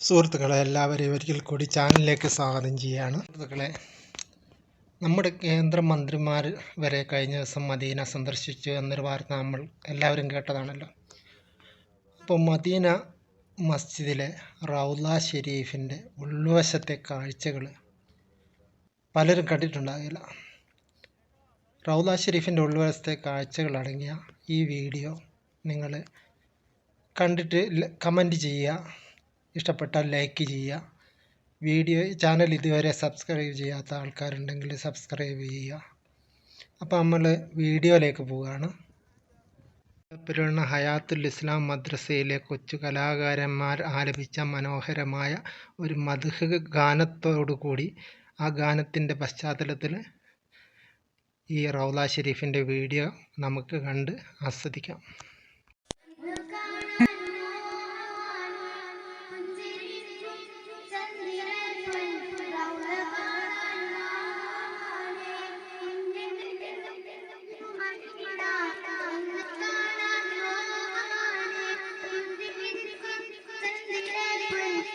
സുഹൃത്തുക്കളെ എല്ലാവരെയും ഒരിക്കൽ കൂടി ചാനലിലേക്ക് സ്വാഗതം ചെയ്യുകയാണ് സുഹൃത്തുക്കളെ നമ്മുടെ കേന്ദ്രമന്ത്രിമാർ വരെ കഴിഞ്ഞ ദിവസം മദീന സന്ദർശിച്ചു എന്നൊരു വാർത്ത നമ്മൾ എല്ലാവരും കേട്ടതാണല്ലോ. അപ്പോൾ മദീന മസ്ജിദിലെ റൗല ഷെരീഫിന്റെ ഉൾവശത്തെ കാഴ്ചകൾ പലരും കണ്ടിട്ടുണ്ടാകില്ല. റൗല ഷെരീഫിന്റെ ഉൾവശത്തെ കാഴ്ചകൾ അടങ്ങിയ ഈ വീഡിയോ നിങ്ങൾ കണ്ടിട്ട് കമന്റ് ചെയ്യുക. ഇഷ്ടപ്പെട്ടാൽ ലൈക്ക് ചെയ്യുക. വീഡിയോ ചാനൽ ഇതുവരെ സബ്സ്ക്രൈബ് ചെയ്യാത്ത ആൾക്കാരുണ്ടെങ്കിൽ സബ്സ്ക്രൈബ് ചെയ്യുക. അപ്പോൾ നമ്മൾ വീഡിയോയിലേക്ക് പോവുകയാണ്. പെരുവണ്ണ ഹയാത്തുൽ ഇസ്ലാം മദ്രസയിലെ കൊച്ചു കലാകാരന്മാർ ആലപിച്ച മനോഹരമായ ഒരു മധുഹ് ഗാനത്തോടു കൂടി ആ ഗാനത്തിന്റെ പശ്ചാത്തലത്തിൽ ഈ റൗല ഷെരീഫിന്റെ വീഡിയോ നമുക്ക് കണ്ട് ആസ്വദിക്കാം.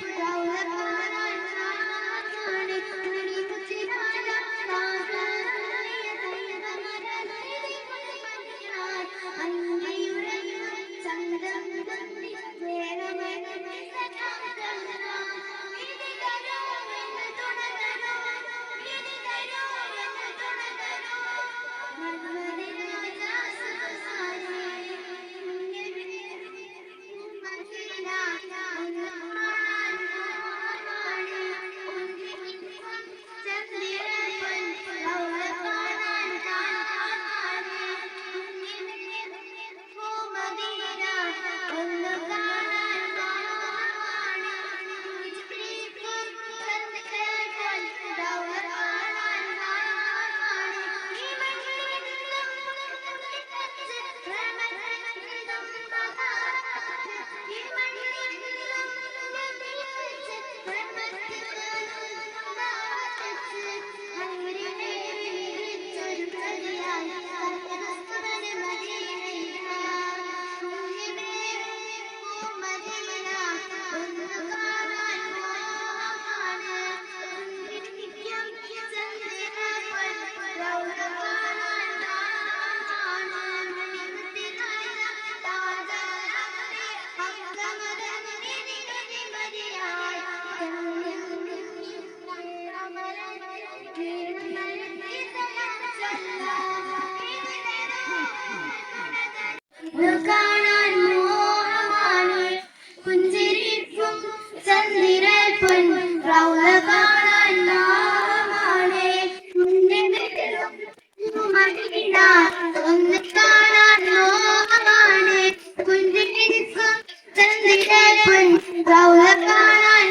കാണാൻ ഒന്ന് കാണാൻ മോഹമാണ് പുഞ്ചിരിക്കും ചന്ദ്രൻ റൗള കാണാൻ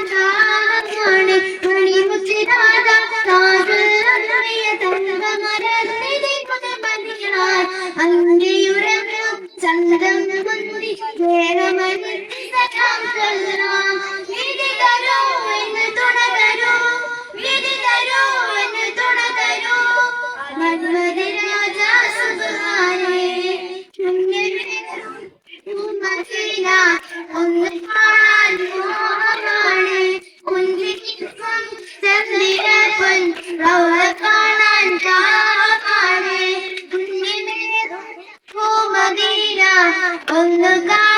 സാധുറിയ തങ്കമരത്തിരി കുതമതിയാൻ അങ്കയുരങ്ങും ചന്ദ്രം മുന്തി വേഗമതി സഖാം ചൊല്ലാം ചന്ദ്രൻ റൗള കാണാൻ കാമാണ് മദീന ഒന്ന് കാണാൻ